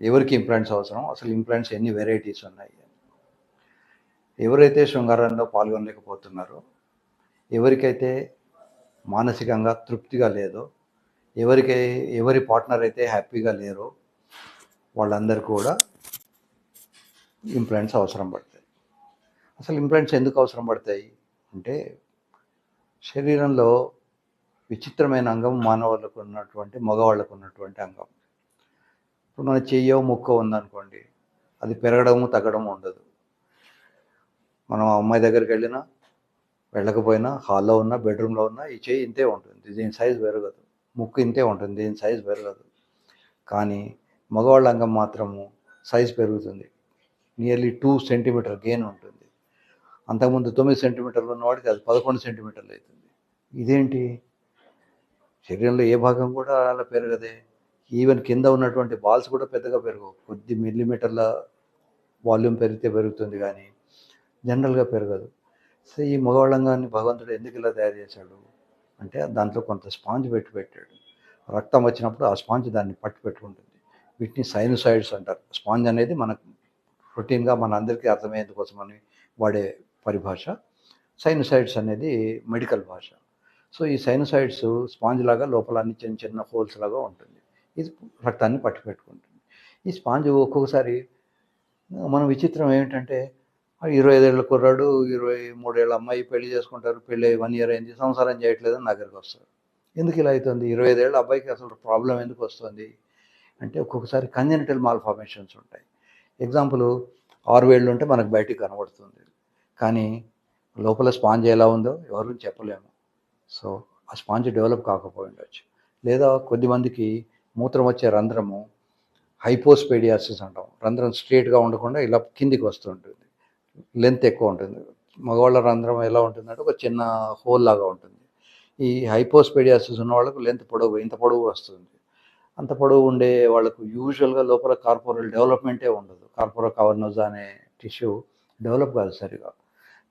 ఎవరికి ఇంప్లాంట్స్ అవసరం అసలు ఇంప్లాంట్స్ ఎన్ని వెరైటీస్ ఉన్నాయి? ఎవరైతే శృంగారంలో పాల్గొనలేకపోతున్నారో ఎవరికైతే మానసికంగా తృప్తిగా లేదో ఎవరికై ఎవరి పార్ట్నర్ అయితే హ్యాపీగా లేరో వాళ్ళందరూ కూడా ఇంప్లాంట్స్ అవసరం పడతాయి. అసలు ఇంప్లాంట్స్ ఎందుకు అవసరం పడతాయి? అంటే శరీరంలో విచిత్రమైన అంగం మానవాళ్ళకు ఉన్నటువంటి మగవాళ్ళకు ఉన్నటువంటి అంగం. ఇప్పుడు మన చెయ్యో ముక్క ఉందనుకోండి అది పెరగడము తగ్గడము ఉండదు. మనం అమ్మాయి దగ్గరికి వెళ్ళినా వెళ్ళకపోయినా హాల్లో ఉన్నా బెడ్రూమ్లో ఉన్నా ఈ చెయ్యి ఇంతే ఉంటుంది. దీని సైజ్ పెరగదు. ముక్కు ఇంతే ఉంటుంది. దీని సైజ్ పెరగదు. కానీ మగవాళ్ళ అంగం మాత్రము సైజ్ పెరుగుతుంది. నియర్లీ టూ సెంటీమీటర్ గెయిన్ ఉంటుంది. అంతకుముందు తొమ్మిది సెంటీమీటర్లు ఉన్నవాడికి అది పదకొండు సెంటీమీటర్లు అవుతుంది. ఇదేంటి? శరీరంలో ఏ భాగం కూడా అలా పెరగదే. ఈవెన్ కింద ఉన్నటువంటి బాల్స్ కూడా పెద్దగా పెరగవు. కొద్ది మిల్లీమీటర్ల వాల్యూమ్ పెరిగితే పెరుగుతుంది కానీ జనరల్గా పెరగదు. సో ఈ మగవాళ్ళంగాన్ని భగవంతుడు ఎందుకు ఇలా తయారు చేశాడు? అంటే దాంట్లో కొంత స్పాంజ్ పెట్టి పెట్టాడు. రక్తం వచ్చినప్పుడు ఆ స్పాంజ్ దాన్ని పట్టు పెట్టుకుంటుంది. వీటిని సైనుసైడ్స్ అంటారు. స్పాంజ్ అనేది మనకు రొటీన్గా మన అందరికీ అర్థమయ్యేందుకోసమని వాడే పరిభాష. సైనోసైడ్స్ అనేది మెడికల్ భాష. సో ఈ సైనోసైడ్స్ స్పాంజ్ లాగా లోపల అన్ని చిన్న చిన్న హోల్స్ లాగా ఉంటుంది. ఇది రక్తాన్ని పట్టు పెట్టుకుంటుంది ఈ స్పాంజ్ ఒక్కొక్కసారి మనం విచిత్రం ఏమిటంటే ఇరవై ఐదేళ్ళ కుర్రాడు ఇరవై మూడేళ్ళ అమ్మాయి పెళ్ళి చేసుకుంటారు పెళ్ళి వన్ ఇయర్ అయింది సంసారం చేయట్లేదు అని నా దగ్గరికి వస్తారు. ఎందుకు ఇలా అవుతుంది? ఇరవై ఐదేళ్ళ అబ్బాయికి అసలు ప్రాబ్లం ఎందుకు వస్తుంది? అంటే ఒక్కొక్కసారి కంజెనిటల్ మాల్ఫార్మేషన్స్ ఉంటాయి. ఎగ్జాంపుల్ ఆరు వేళ్ళు ఉంటే మనకు బయటికి కనబడుతుంది. కానీ లోపల స్పాంజ్ ఎలా ఉందో ఎవరు చెప్పలేము. సో ఆ స్పాంజ్ డెవలప్ కాకపోయి ఉండొచ్చు. లేదా కొద్దిమందికి మూత్రం వచ్చే రంధ్రము హైపోస్పేడియాసిస్ అంటాం. రంధ్రం స్ట్రేట్గా ఉండకుండా ఇలా కిందికి వస్తుంటుంది. లెంత్ ఎక్కువ ఉంటుంది. మగవాళ్ళ రంధ్రం ఎలా ఉంటుందంటే ఒక చిన్న హోల్ లాగా ఉంటుంది. ఈ హైపోస్పేడియాసిస్ ఉన్న వాళ్ళకు లెంత్ పొడవు ఇంత పొడవు వస్తుంది. అంత పొడవు ఉండే వాళ్ళకు యూజువల్గా లోపల కార్పొరల్ డెవలప్మెంటే ఉండదు. కార్పొరల్ కవర్నోజా అనే టిష్యూ డెవలప్ కాదు సరిగా.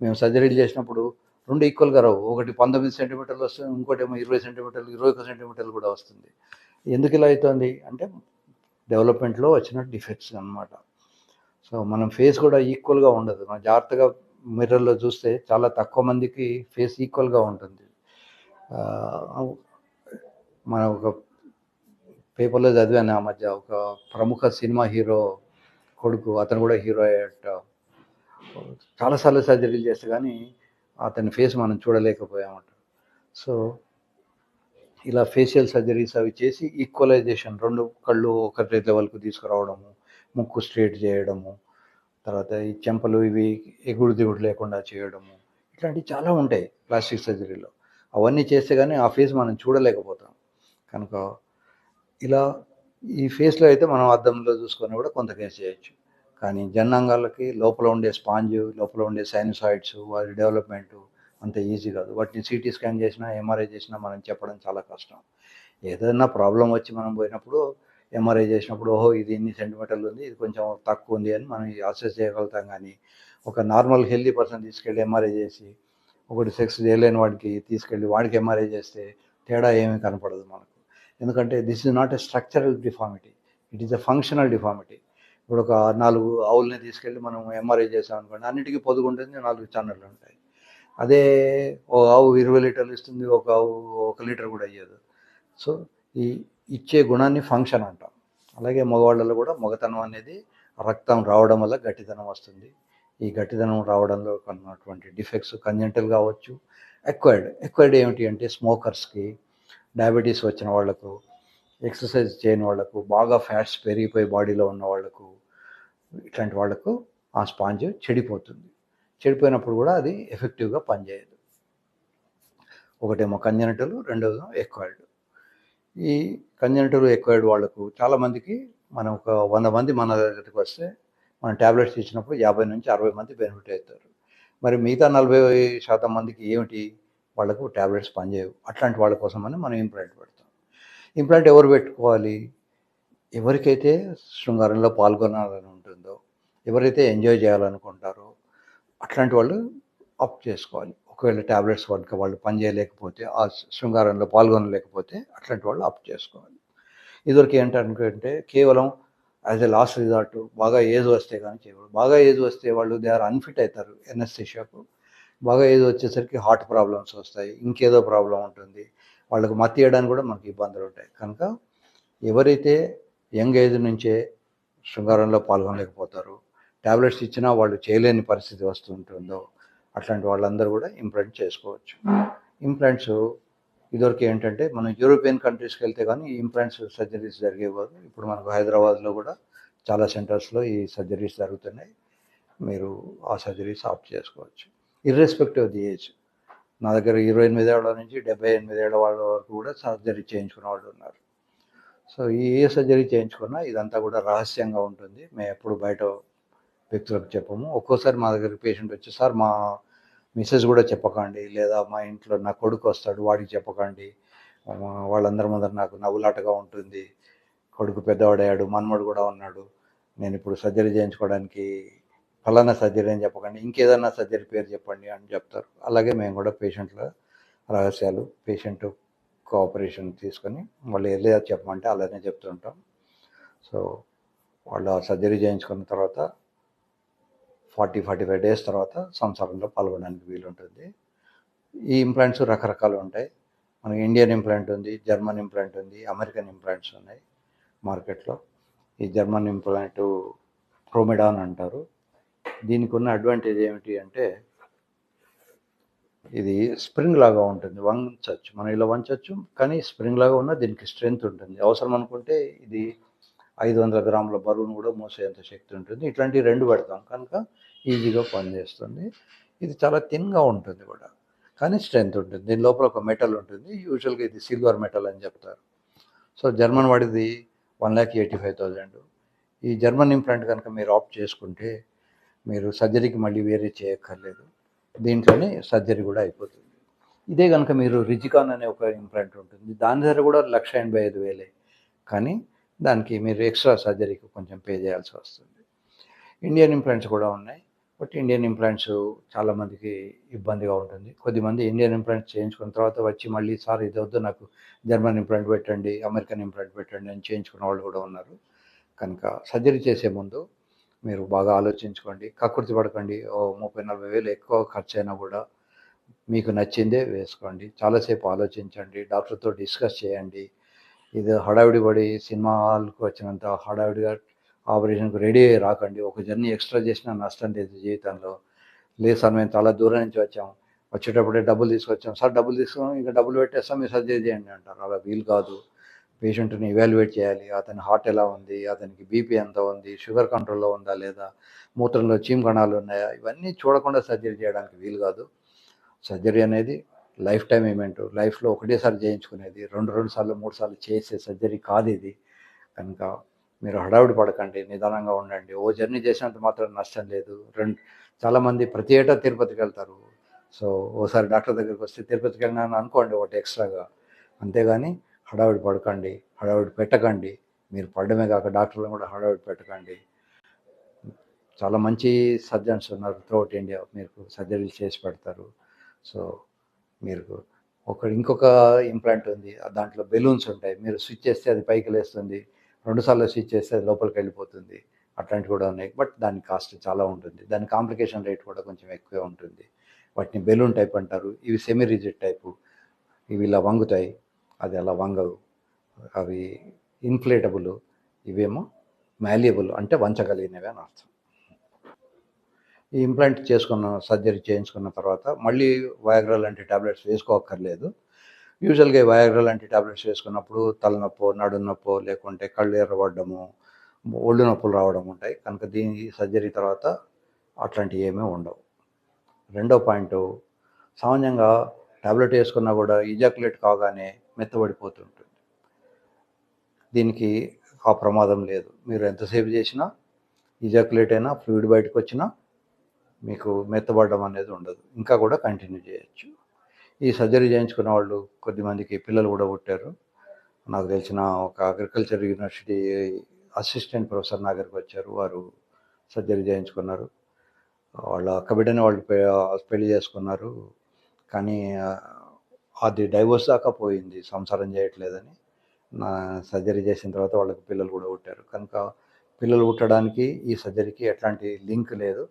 మేము సర్జరీలు చేసినప్పుడు రెండు ఈక్వల్గా రావు. ఒకటి పంతొమ్మిది సెంటీమీటర్లు వస్తుంది ఇంకోటి ఏమో ఇరవై సెంటీమీటర్లు ఇరవై ఒక సెంటీమీటర్లు కూడా వస్తుంది. ఎందుకు ఇలా అవుతుంది? అంటే డెవలప్మెంట్లో వచ్చిన డిఫెక్ట్స్ అనమాట సో మనం ఫేస్ కూడా ఈక్వల్గా ఉండదు. మనం జాగ్రత్తగా మిర్రర్లో చూస్తే చాలా తక్కువ మందికి ఫేస్ ఈక్వల్గా ఉంటుంది. మనం మన ఒక పేపర్లో చదివాను ఆ మధ్య. ఒక ప్రముఖ సినిమా హీరో కొడుకు అతను కూడా హీరో అయ్యట. చాలాసార్లు సర్జరీలు చేస్తే కానీ అతని ఫేస్ మనం చూడలేకపోయామట. సో ఇలా ఫేషియల్ సర్జరీస్ అవి చేసి ఈక్వలైజేషన్ రెండు కళ్ళు ఒకటి లెవెల్కు తీసుకురావడము ముక్కు స్ట్రేట్ చేయడము తర్వాత ఈ చెంపలు ఇవి ఎగుడు దిగుడు లేకుండా చేయడము ఇట్లాంటివి చాలా ఉంటాయి ప్లాస్టిక్ సర్జరీలో అవన్నీ చేస్తే కానీ ఆ ఫేస్ మనం చూడలేకపోతాం. కనుక ఇలా ఈ ఫేస్లో అయితే మనం అద్దంలో చూసుకొని కూడా కొంత కేసు చేయొచ్చు. కానీ జనాంగాలకి లోపల ఉండే స్పాంజ్ లోపల ఉండే సైనసాయిడ్స్ వారి డెవలప్మెంట్ అంత ఈజీ కాదు. వాటిని సిటీ స్కాన్ చేసినా ఎంఆర్ఐ చేసినా మనం చెప్పడం చాలా కష్టం. ఏదైనా ప్రాబ్లం వచ్చి మనం పోయినప్పుడు ఎంఆర్ఐ చేసినప్పుడు ఓహో ఇది ఇన్ని సెంటీమీటర్లు ఉంది ఇది కొంచెం తక్కువ ఉంది అని మనం అసెస్ చేయగలుగుతాం కానీ ఒక నార్మల్ హెల్దీ పర్సన్ తీసుకెళ్ళి ఎంఆర్ఐ చేసి ఒకటి సెక్స్ చేయలేని వాడికి తీసుకెళ్ళి వాడికి ఎంఆర్ఐ చేస్తే తేడా ఏమీ కనపడదు మనకు. ఎందుకంటే this is not a structural deformity. It is a functional deformity. ఇప్పుడు ఒక నాలుగు ఆవుల్ని తీసుకెళ్ళి మనం ఎంఆర్ఐ చేసాం అనుకోండి అన్నిటికీ పొదుగు ఉంటుంది నాలుగు ఛానళ్ళు ఉంటాయి. అదే ఒక ఆవు ఇరవై లీటర్లు ఇస్తుంది ఒక ఆవు ఒక లీటర్ కూడా అయ్యేది సో ఈ ఇచ్చే గుణాన్ని ఫంక్షన్ అంటాం. అలాగే మగవాళ్ళలో కూడా మగతనం అనేది రక్తం రావడం వల్ల గట్టితనం వస్తుంది. ఈ గట్టిదనం రావడంలో కొన్నటువంటి డిఫెక్ట్స్ కంజెంటల్ కావచ్చు ఎక్వైర్డ్ ఎక్వైర్డ్ ఏమిటి అంటే స్మోకర్స్కి డయాబెటీస్ వచ్చిన వాళ్ళకు ఎక్సర్సైజ్ చేయని వాళ్ళకు బాగా ఫ్యాట్స్ పెరిగిపోయి బాడీలో ఉన్న వాళ్ళకు ఇట్లాంటి వాళ్ళకు ఆ స్పాంజ్ చెడిపోతుంది. చెడిపోయినప్పుడు కూడా అది ఎఫెక్టివ్గా పనిచేయదు. ఒకటేమో కంజనటలు రెండోది ఎక్వైర్డ్ ఈ కంజనటలు ఎక్వైర్డ్ వాళ్ళకు చాలామందికి మనం ఒక వంద మంది మన దగ్గరికి వస్తే మనం ట్యాబ్లెట్స్ ఇచ్చినప్పుడు యాభై నుంచి అరవై మంది బెనిఫిట్ అవుతారు. మరి మిగతా నలభై శాతం మందికి ఏమిటి? వాళ్ళకు ట్యాబ్లెట్స్ పనిచేయవు. అట్లాంటి వాళ్ళ కోసమని మనం ఇంప్లాంట్ పెడతాం. ఇంప్లాంట్ ఎవరు పెట్టుకోవాలి? ఎవరికైతే శృంగారంలో పాల్గొనాలని ఉంటుందో ఎవరైతే ఎంజాయ్ చేయాలనుకుంటారో అట్లాంటి వాళ్ళు అప్ చేసుకోవాలి. ఒకవేళ ట్యాబ్లెట్స్ కనుక వాళ్ళు పనిచేయలేకపోతే ఆ శృంగారంలో పాల్గొనలేకపోతే అట్లాంటి వాళ్ళు అప్ చేసుకోవాలి. ఇదివరకు ఏంటనుకుంటే కేవలం యాజ్ ఎ లాస్ట్ రిజార్ట్ బాగా ఏజ్ వస్తే కానీ చేయకూడదు బాగా ఏజ్ వస్తే వాళ్ళు దే ఆర్ అన్ఫిట్ అవుతారు ఎన్ఎస్సిషియాకు బాగా ఏజ్ వచ్చేసరికి హార్ట్ ప్రాబ్లమ్స్ వస్తాయి ఇంకేదో ప్రాబ్లం ఉంటుంది. వాళ్ళకు మత్తి వేయడానికి కూడా మనకి ఇబ్బందులు ఉంటాయి. కనుక ఎవరైతే యంగ్ ఏజ్ నుంచే శృంగారంలో పాల్గొనలేకపోతారు ట్యాబ్లెట్స్ ఇచ్చినా వాళ్ళు చేయలేని పరిస్థితి వస్తుంటుందో అట్లాంటి వాళ్ళందరూ కూడా ఇంప్లాంట్ చేసుకోవచ్చు. ఇంప్లాంట్స్ ఇదివరకు ఏంటంటే మనం యూరోపియన్ కంట్రీస్కి వెళ్తే కానీ ఈ ఇంప్లాంట్స్ సర్జరీస్ జరిగేవారు ఇప్పుడు మనకు హైదరాబాద్లో కూడా చాలా సెంటర్స్లో ఈ సర్జరీస్ జరుగుతున్నాయి. మీరు ఆ సర్జరీస్ ఆప్ట్ చేసుకోవచ్చు. Irrespective of the age. నా దగ్గర ఇరవై ఎనిమిది ఏళ్ళ నుంచి డెబ్బై ఎనిమిది ఏళ్ళ వాళ్ళ వరకు కూడా సర్జరీ చేయించుకున్న వాళ్ళు ఉన్నారు. సో ఈ ఏ సర్జరీ చేయించుకున్నా ఇదంతా కూడా రహస్యంగా ఉంటుంది. మేము ఎప్పుడు బయట వ్యక్తులకు చెప్పము. ఒక్కోసారి మా దగ్గర పేషెంట్ వచ్చి సార్ మా మిస్సెస్ కూడా చెప్పకండి. లేదా మా ఇంట్లో నా కొడుకు వస్తాడు వాడికి చెప్పకండి. వాళ్ళందరి ముందర నాకు నవ్వులాటగా ఉంటుంది. కొడుకు పెద్దవాడయ్యాడు మనమడు కూడా ఉన్నాడు. నేను ఇప్పుడు సర్జరీ చేయించుకోవడానికి ఫలానా సర్జరీ అని చెప్పకండి. ఇంకేదన్నా సర్జరీ పేరు చెప్పండి అని చెప్తారు. అలాగే మేము కూడా పేషెంట్ల రహస్యాలు పేషెంట్ కోఆపరేషన్ తీసుకొని వాళ్ళు వెళ్ళే చెప్పమంటే అలానే చెప్తుంటాం. సో వాళ్ళు ఆ సర్జరీ చేయించుకున్న తర్వాత ఫార్టీ ఫార్టీ ఫైవ్ డేస్ తర్వాత సంసారంలో పాల్గొనడానికి వీలుంటుంది. ఈ ఇంప్లాంట్స్ రకరకాలు ఉంటాయి. మనకి ఇండియన్ ఇంప్లాంట్ ఉంది జర్మన్ ఇంప్లాంట్ ఉంది అమెరికన్ ఇంప్లాంట్స్ ఉన్నాయి మార్కెట్లో. ఈ జర్మన్ ఇంప్లాంట్ ప్రోమిడాన్ అంటారు. దీనికి ఉన్న అడ్వాంటేజ్ ఏమిటి అంటే ఇది స్ప్రింగ్ లాగా ఉంటుంది వంచచ్చు. మనం ఇలా వంచచ్చు కానీ స్ప్రింగ్ లాగా ఉన్న దీనికి స్ట్రెంగ్త్ ఉంటుంది. అవసరం అనుకుంటే ఇది ఐదు వందల గ్రాముల బరువును కూడా మోసేంత శక్తి ఉంటుంది. ఇట్లాంటివి రెండు పెడతాం. కనుక ఈజీగా పనిచేస్తుంది. ఇది చాలా థిన్గా ఉంటుంది కూడా. కానీ స్ట్రెంగ్త్ ఉంటుంది. దీని లోపల ఒక మెటల్ ఉంటుంది. యూజువల్గా ఇది సిల్వర్ మెటల్ అని చెప్తారు. సో జర్మన్ వాడిది one lakh eighty five thousand ఈ జర్మన్ ఇంప్లాంట్ కనుక మీరు ఆప్ట్ చేసుకుంటే మీరు సర్జరీకి మళ్ళీ వేరే చేయక్కర్లేదు. దీంట్లోనే సర్జరీ కూడా అయిపోతుంది. ఇదే కనుక మీరు రిజికాన్ అనే ఒక ఇంప్లాంట్ ఉంటుంది. దాని ధర కూడా లక్ష ఎనభై ఐదు వేలే. కానీ దానికి మీరు ఎక్స్ట్రా సర్జరీకి కొంచెం పే చేయాల్సి వస్తుంది. ఇండియన్ ఇంప్లాంట్స్ కూడా ఉన్నాయి. బట్ ఇండియన్ ఇంప్లాంట్స్ చాలామందికి ఇబ్బందిగా ఉంటుంది. కొద్దిమంది ఇండియన్ ఇంప్లాంట్స్ చేయించుకున్న తర్వాత వచ్చి మళ్ళీ సార్ ఇది వద్దు నాకు జర్మన్ ఇంప్లాంట్ పెట్టండి అమెరికన్ ఇంప్లాంట్ పెట్టండి అని చేయించుకున్న వాళ్ళు కూడా ఉన్నారు. కనుక సర్జరీ చేసే ముందు మీరు బాగా ఆలోచించుకోండి. కకృతి పడకండి. ఓ ముప్పై నలభై వేలు ఎక్కువ ఖర్చు అయినా కూడా మీకు నచ్చిందే వేసుకోండి. చాలాసేపు ఆలోచించండి. డాక్టర్తో డిస్కస్ చేయండి. ఇది హడావిడి పడి సినిమా హాల్కి వచ్చినంత హడావిడిగా ఆపరేషన్కి రెడీ అయ్యి రాకండి. ఒక జర్నీ ఎక్స్ట్రా చేసినా నష్టం లేదు జీవితంలో. లేదు సార్ మేము చాలా దూరం నుంచి వచ్చాం. వచ్చేటప్పుడే డబ్బులు తీసుకొచ్చాం. సార్ డబ్బులు తీసుకున్నాం ఇంకా డబ్బులు పెట్టేస్తాం మీరు సర్జరీ చేయండి అంటారు. అలా వీలు కాదు. పేషెంట్ని ఇవాల్యుయేట్ చేయాలి. అతని హార్ట్ ఎలా ఉంది? అతనికి బీపీ ఎంత ఉంది? షుగర్ కంట్రోల్లో ఉందా లేదా? మూత్రంలో చీమ్ కణాలు ఉన్నాయా? ఇవన్నీ చూడకుండా సర్జరీ చేయడానికి వీలు కాదు. సర్జరీ అనేది లైఫ్ టైం ఈవెంట్ లైఫ్లో ఒకటేసారి చేయించుకునేది రెండు రెండు సార్లు మూడు సార్లు చేసే సర్జరీ కాదు ఇది. కనుక మీరు హడావిడి పడకండి నిదానంగా ఉండండి. ఓ జర్నీ చేసినంత మాత్రం నష్టం లేదు. రెండు చాలామంది ప్రతి ఏటా తిరుపతికి వెళ్తారు. సో ఓసారి డాక్టర్ దగ్గరికి వస్తే తిరుపతికి వెళ్ళినాను అనుకోండి ఒకటి ఎక్స్ట్రాగా. అంతేగాని హడావిడి పడకండి హడావిడి పెట్టకండి. మీరు పడడమే కాక డాక్టర్లను కూడా హడావిడి పెట్టకండి. చాలా మంచి సర్జన్స్ ఉన్నారు త్రూఅవుట్ ఇండియా మీకు సర్జరీలు చేసి పెడతారు. సో మీరు ఒక ఇంకొక ఇంప్లాంట్ ఉంది ఆ దాంట్లో బెలూన్స్ ఉంటాయి మీరు స్విచ్ చేస్తే అది పైకి లేస్తుంది రెండుసార్లు స్విచ్ చేస్తే అది లోపలికి వెళ్ళిపోతుంది అట్లాంటివి కూడా ఉన్నాయి. బట్ దాని కాస్ట్ చాలా ఉంటుంది దాని కాంప్లికేషన్ రేట్ కూడా కొంచెం ఎక్కువే ఉంటుంది. వాటిని బెలూన్ టైప్ అంటారు ఇవి సెమీ రిజిడ్ టైపు ఇవి ఇలా వంగుతాయి అది అలా వంగవు అవి ఇన్ఫ్లేటబుల్ ఇవేమో మాల్యబుల్ అంటే వంచగలిగినవి అని అర్థం. ఈ ఇంప్లాంట్ చేసుకున్న సర్జరీ చేయించుకున్న తర్వాత మళ్ళీ వయాగ్రా లాంటి ట్యాబ్లెట్స్ వేసుకోక్కర్లేదు. యూజువల్గా వయాగ్రా లాంటి టాబ్లెట్స్ వేసుకున్నప్పుడు తలనొప్పో నడు నొప్పో లేకుంటే కళ్ళు ఎర్రబడ్డము ఒళ్ళు నొప్పులు రావడం ఉంటాయి. కనుక దీని సర్జరీ తర్వాత అట్లాంటివి ఏమీ ఉండవు. రెండో పాయింట్ సామాన్యంగా టాబ్లెట్ వేసుకున్నా కూడా ఇజాకులేట్ కాగానే మెత్తబడిపోతుంటుంది. దీనికి ఆ ప్రమాదం లేదు. మీరు ఎంతసేపు చేసినా ఇజాకులేట్ అయినా ఫ్లూయిడ్ బయటకు వచ్చినా మీకు మెత్తబడడం అనేది ఉండదు. ఇంకా కూడా కంటిన్యూ చేయొచ్చు. ఈ సర్జరీ చేయించుకున్న వాళ్ళు కొద్దిమందికి పిల్లలు కూడా పుట్టారు. నాకు తెలిసిన ఒక అగ్రికల్చర్ యూనివర్సిటీ అసిస్టెంట్ ప్రొఫెసర్ నా దగ్గరికి వచ్చారు. వారు సర్జరీ చేయించుకున్నారు. వాళ్ళ అక్క బిడ్డని వాళ్ళు పెళ్ళి చేసుకున్నారు. కానీ అది డైవోర్స్ దాకా పోయింది. సంసారం చేయట్లేదని. నా సర్జరీ చేసిన తర్వాత వాళ్ళకి పిల్లలు కూడా పుట్టారు. కనుక పిల్లలు పుట్టడానికి ఈ సర్జరీకి ఎట్లాంటి లింక్ లేదు.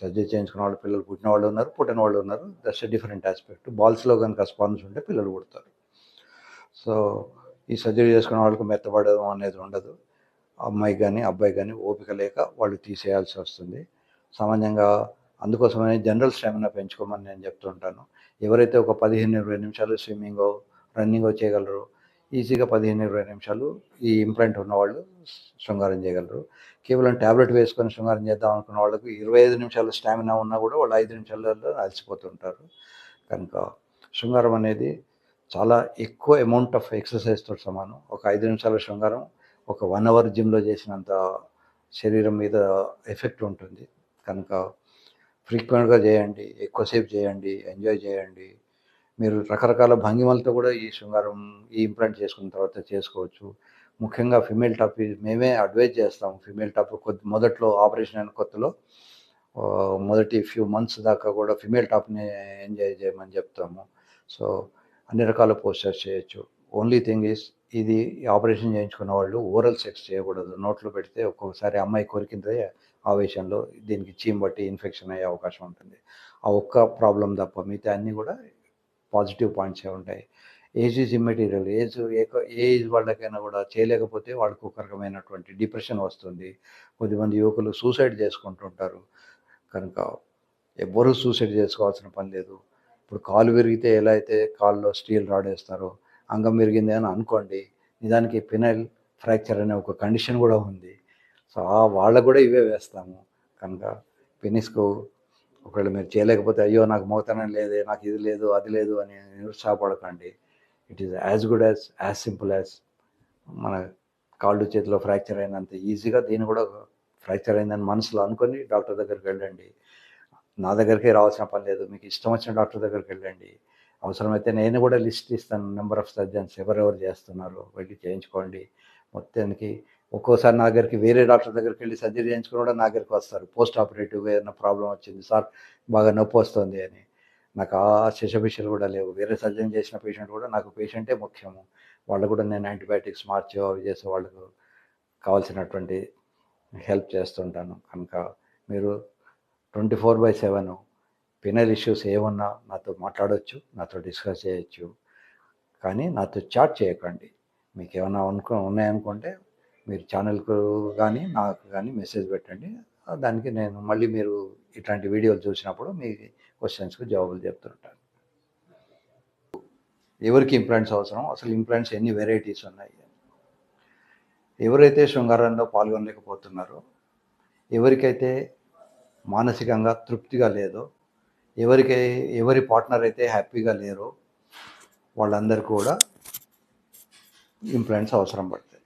సర్జరీ చేయించుకున్న వాళ్ళు పిల్లలు పుట్టిన వాళ్ళు ఉన్నారు పుట్టిన వాళ్ళు ఉన్నారు. దట్స్ డిఫరెంట్ ఆస్పెక్ట్ బాల్స్లో కనుక స్పాన్స్ ఉంటే పిల్లలు పుడతారు. సో ఈ సర్జరీ చేసుకున్న వాళ్ళకి మెత్తపడడం అనేది ఉండదు. అమ్మాయి కానీ అబ్బాయి కానీ ఓపిక లేక వాళ్ళు తీసేయాల్సి వస్తుంది. సామాన్యంగా అందుకోసమని జనరల్ స్టామినా పెంచుకోమని నేను చెప్తుంటాను ఎవరైతే ఒక పదిహేను ఇరవై నిమిషాలు స్విమ్మింగో రన్నింగో చేయగలరు ఈజీగా పదిహేను ఇరవై నిమిషాలు ఈ ఇంప్లాంట్ ఉన్నవాళ్ళు శృంగారం చేయగలరు. కేవలం ట్యాబ్లెట్ వేసుకొని శృంగారం చేద్దాం అనుకున్న వాళ్ళకు ఇరవై ఐదు నిమిషాల స్టామినా ఉన్నా కూడా వాళ్ళు ఐదు నిమిషాలలో అలసిపోతుంటారు. కనుక శృంగారం అనేది చాలా ఎక్కువ అమౌంట్ ఆఫ్ ఎక్సర్సైజ్తో సమానం. ఒక ఐదు నిమిషాల శృంగారం ఒక వన్ అవర్ జిమ్లో చేసినంత శరీరం మీద ఎఫెక్ట్ ఉంటుంది. కనుక ఫ్రీక్వెంట్గా చేయండి ఎక్కువసేపు చేయండి ఎంజాయ్ చేయండి. మీరు రకరకాల భంగిమలతో కూడా ఈ శృంగారం ఈ ఇంప్లాంట్ చేసుకున్న తర్వాత చేసుకోవచ్చు. ముఖ్యంగా ఫిమేల్ టాప్ మేమే అడ్వైజ్ చేస్తాం ఫిమేల్ టాప్ కొద్ది మొదట్లో ఆపరేషన్ అయిన కొత్తలో. మొదటి ఫ్యూ మంత్స్ దాకా కూడా ఫిమేల్ టాప్ని ఎంజాయ్ చేయమని చెప్తాము. సో అన్ని రకాల పోస్టర్స్ చేయొచ్చు. ఓన్లీ థింగ్ ఈస్ ఇది ఆపరేషన్ చేయించుకున్న వాళ్ళు ఓరల్ సెక్స్ చేయకూడదు. నోట్లో పెడితే ఒక్కొక్కసారి అమ్మాయి కొరికిందే ఆవేశంలో దీనికి చీమ్ బట్టి ఇన్ఫెక్షన్ అయ్యే అవకాశం ఉంటుంది. ఆ ఒక్క ప్రాబ్లం తప్ప మిగతా అన్నీ కూడా పాజిటివ్ పాయింట్సే ఉంటాయి. Age is immaterial. ఏజ్ ఏ ఏజ్ వాళ్ళకైనా కూడా చేయలేకపోతే వాళ్ళకు ఒక రకమైనటువంటి డిప్రెషన్ వస్తుంది. కొద్దిమంది యువకులు సూసైడ్ చేసుకుంటుంటారు. కనుక ఎవ్వరూ సూసైడ్ చేసుకోవాల్సిన పని లేదు. ఇప్పుడు కాలు విరిగితే ఎలా అయితే కాల్లో స్టీల్ రాడ్ వేస్తారో అంగం విరిగింది అని అనుకోండి నిజానికి పినల్ ఫ్రాక్చర్ అనే ఒక కండిషన్ కూడా ఉంది. సో ఆ వాళ్ళకు కూడా ఇవే వేస్తాము. కనుక పెనిస్కు ఒకవేళ మీరు చేయలేకపోతే అయ్యో నాకు మోతనం లేదే నాకు ఇది లేదు అది లేదు అని నిరుత్సాహపడకండి. It is as good as as simple as మన కాళ్ళు చేతిలో ఫ్రాక్చర్ అయినంత ఈజీగా దీన్ని కూడా ఫ్రాక్చర్ అయిందని మనసులో అనుకొని డాక్టర్ దగ్గరికి వెళ్ళండి. నా దగ్గరికి రావాల్సిన పని లేదు. మీకు ఇష్టం వచ్చిన డాక్టర్ దగ్గరికి వెళ్ళండి. అవసరమైతే నేను కూడా లిస్ట్ ఇస్తాను. నెంబర్ ఆఫ్ సర్జన్స్ ఎవరెవరు చేస్తున్నారు వెళ్ళి చేయించుకోండి. మొత్తానికి ఒక్కోసారి నా దగ్గరికి వేరే డాక్టర్ దగ్గరికి వెళ్ళి సర్జరీ చేయించుకుని కూడా నా దగ్గరికి వస్తారు. పోస్ట్ ఆపరేటివ్గా ఏదైనా ప్రాబ్లం వచ్చింది సార్ బాగా నొప్పి వస్తుంది అని. నాకు ఆ శశభిషలు కూడా లేవు. వేరే సర్జన్ చేసిన పేషెంట్ కూడా నాకు పేషెంటే ముఖ్యము. వాళ్ళు కూడా నేను యాంటీబయాటిక్స్ మార్చి అవి చేసే వాళ్ళకు కావాల్సినటువంటి హెల్ప్ చేస్తుంటాను. కనుక మీరు twenty four by seven penile issues ఏమన్నా నాతో మాట్లాడవచ్చు నాతో డిస్కస్ చేయొచ్చు. కానీ నాతో చాట్ చేయకండి. మీకు ఏమైనా అనుకు ఉన్నాయనుకుంటే మీరు ఛానల్కు కానీ నాకు కానీ మెసేజ్ పెట్టండి. దానికి నేను మళ్ళీ మీరు ఇట్లాంటి వీడియోలు చూసినప్పుడు మీ క్వశ్చన్స్కి జవాబులు చెప్తుంటాను ఎవరికి ఇంప్లాంట్స్ అవసరం? అసలు ఇంప్లాంట్స్ ఎన్ని వెరైటీస్ ఉన్నాయి? ఎవరైతే శృంగారంలో పాల్గొనలేకపోతున్నారో ఎవరికైతే మానసికంగా తృప్తిగా లేదో ఎవరికై ఎవరి పార్ట్నర్ అయితే హ్యాపీగా లేరో వాళ్ళందరూ కూడా ఇంప్లాంట్స్ అవసరం పడతాయి.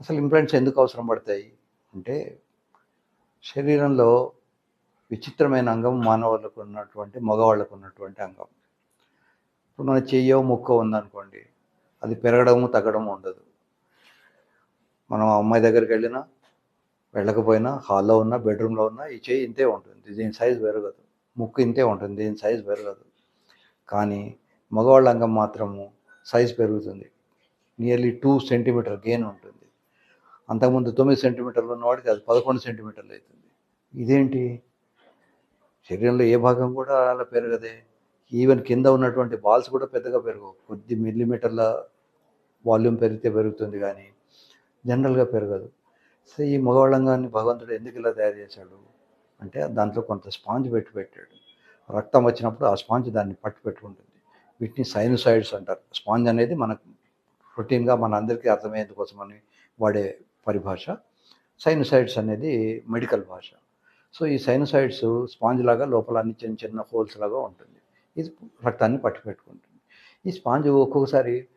అసలు ఇంప్లాంట్స్ ఎందుకు అవసరం పడతాయి? అంటే శరీరంలో విచిత్రమైన అంగం మానవులకు ఉన్నటువంటి మగవాళ్ళకు ఉన్నటువంటి అంగం. ఇప్పుడు మన చెయ్యో ముక్కో ఉందనుకోండి అది పెరగడము తగ్గడము ఉండదు. మనం అమ్మాయి దగ్గరికి వెళ్ళినా వెళ్ళకపోయినా హాల్లో ఉన్నా బెడ్రూమ్లో ఉన్నా ఈ చెయ్యి ఇంతే ఉంటుంది. దీని సైజ్ పెరగదు. ముక్కు ఇంతే ఉంటుంది. దీని సైజ్ పెరగదు. కానీ మగవాళ్ళ అంగం మాత్రము సైజ్ పెరుగుతుంది. నియర్లీ టూ సెంటీమీటర్ గెయిన్ ఉంటుంది. అంతకుముందు తొమ్మిది సెంటీమీటర్లు ఉన్నవాడికి అది పదకొండు సెంటీమీటర్లు అవుతుంది. ఇదేంటి? శరీరంలో ఏ భాగం కూడా అలా పెరగదే. ఈవెన్ కింద ఉన్నటువంటి బాల్స్ కూడా పెద్దగా పెరగవు. కొద్ది మిల్లీమీటర్ల వాల్యూమ్ పెరిగితే పెరుగుతుంది కానీ జనరల్గా పెరగదు. సో ఈ మగవాళ్ళంగాన్ని భగవంతుడు ఎందుకు ఇలా తయారు చేశాడు అంటే దాంట్లో కొంత స్పాంజ్ పెట్టి పెట్టాడు. రక్తం వచ్చినప్పుడు ఆ స్పాంజ్ దాన్ని పట్టు పెట్టుకుంటుంది. వీటిని సైనోసైడ్స్ అంటారు. స్పాంజ్ అనేది మనకు రొటీన్గా మన అందరికీ అర్థమయ్యేందుకోసమని వాడే పరిభాష. సైనుసైడ్స్ అనేది మెడికల్ భాష. సో ఈ సైనోసైడ్స్ స్పాంజ్ లాగా లోపల అన్ని చిన్న చిన్న హోల్స్ లాగా ఉంటుంది. ఇది రక్తాన్ని పట్టి పెట్టుకుంటుంది ఈ స్పాంజ్ ఒక్కొక్కసారి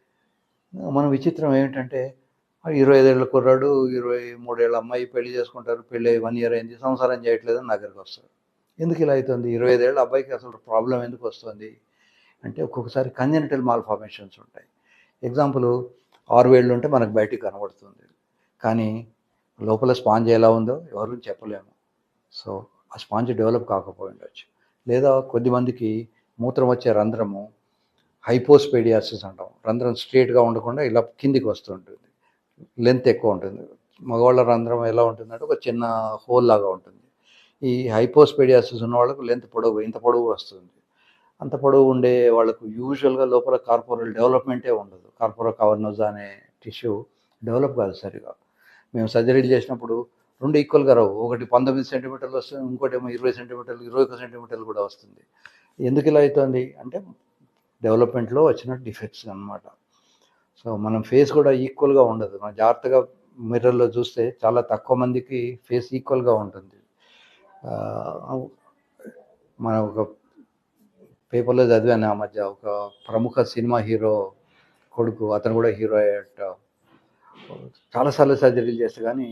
మన విచిత్రం ఏమిటంటే ఇరవై ఐదేళ్ళ కుర్రాడు ఇరవై మూడేళ్ళ అమ్మాయి పెళ్ళి చేసుకుంటారు పెళ్ళి వన్ ఇయర్ అయింది సంసారం చేయట్లేదు అని నా దగ్గరికి వస్తారు. ఎందుకు ఇలా అవుతుంది? ఇరవై ఐదేళ్ళ అబ్బాయికి అసలు ప్రాబ్లం ఎందుకు వస్తుంది? అంటే ఒక్కొక్కసారి కంజెనిటల్ మాల్ ఫార్మేషన్స్ ఉంటాయి. ఎగ్జాంపుల్ ఆరు వేళ్ళు ఉంటే మనకు బయటికి కనబడుతుంది. కానీ లోపల స్పాంజ్ ఎలా ఉందో ఎవరు చెప్పలేము. సో ఆ స్పాంజ్ డెవలప్ కాకపోయి ఉండొచ్చు. లేదా కొద్దిమందికి మూత్రం వచ్చే రంధ్రము హైపోస్పేడియాసిస్ అంటాం. రంధ్రం స్ట్రేట్గా ఉండకుండా ఇలా కిందికి వస్తుంటుంది లెంత్ ఎక్కువ ఉంటుంది. మగవాళ్ళ రంధ్రం ఎలా ఉంటుందంటే ఒక చిన్న హోల్ లాగా ఉంటుంది. ఈ హైపోస్పేడియాసిస్ ఉన్న వాళ్ళకు లెంత్ పొడవు ఇంత పొడవు వస్తుంది. అంత పొడవు ఉండే వాళ్ళకు యూజువల్గా లోపల కార్పొరల్ డెవలప్మెంటే ఉండదు. కార్పొరల్ కవర్నోజా అనే టిష్యూ డెవలప్ కాదు సరిగా. మేము సర్జరీలు చేసినప్పుడు రెండు ఈక్వల్గా రావు. ఒకటి పంతొమ్మిది సెంటీమీటర్లు వస్తుంది ఇంకోటి ఏమో ఇరవై సెంటీమీటర్లు ఇరవై ఒక సెంటీమీటర్లు కూడా వస్తుంది. ఎందుకు ఇలా అవుతుంది అంటే డెవలప్మెంట్లో వచ్చిన డిఫెక్ట్స్ అన్నమాట. సో మనం ఫేస్ కూడా ఈక్వల్గా ఉండదు. మనం జాగ్రత్తగా మిర్రర్లో చూస్తే చాలా తక్కువ మందికి ఫేస్ ఈక్వల్గా ఉంటుంది. మనం మన ఒక పేపర్లో చదివాను ఆ మధ్య ఒక ప్రముఖ సినిమా హీరో కొడుకు అతను కూడా హీరో అయ్యట. చాలాసార్లు సర్జరీలు చేస్తే కానీ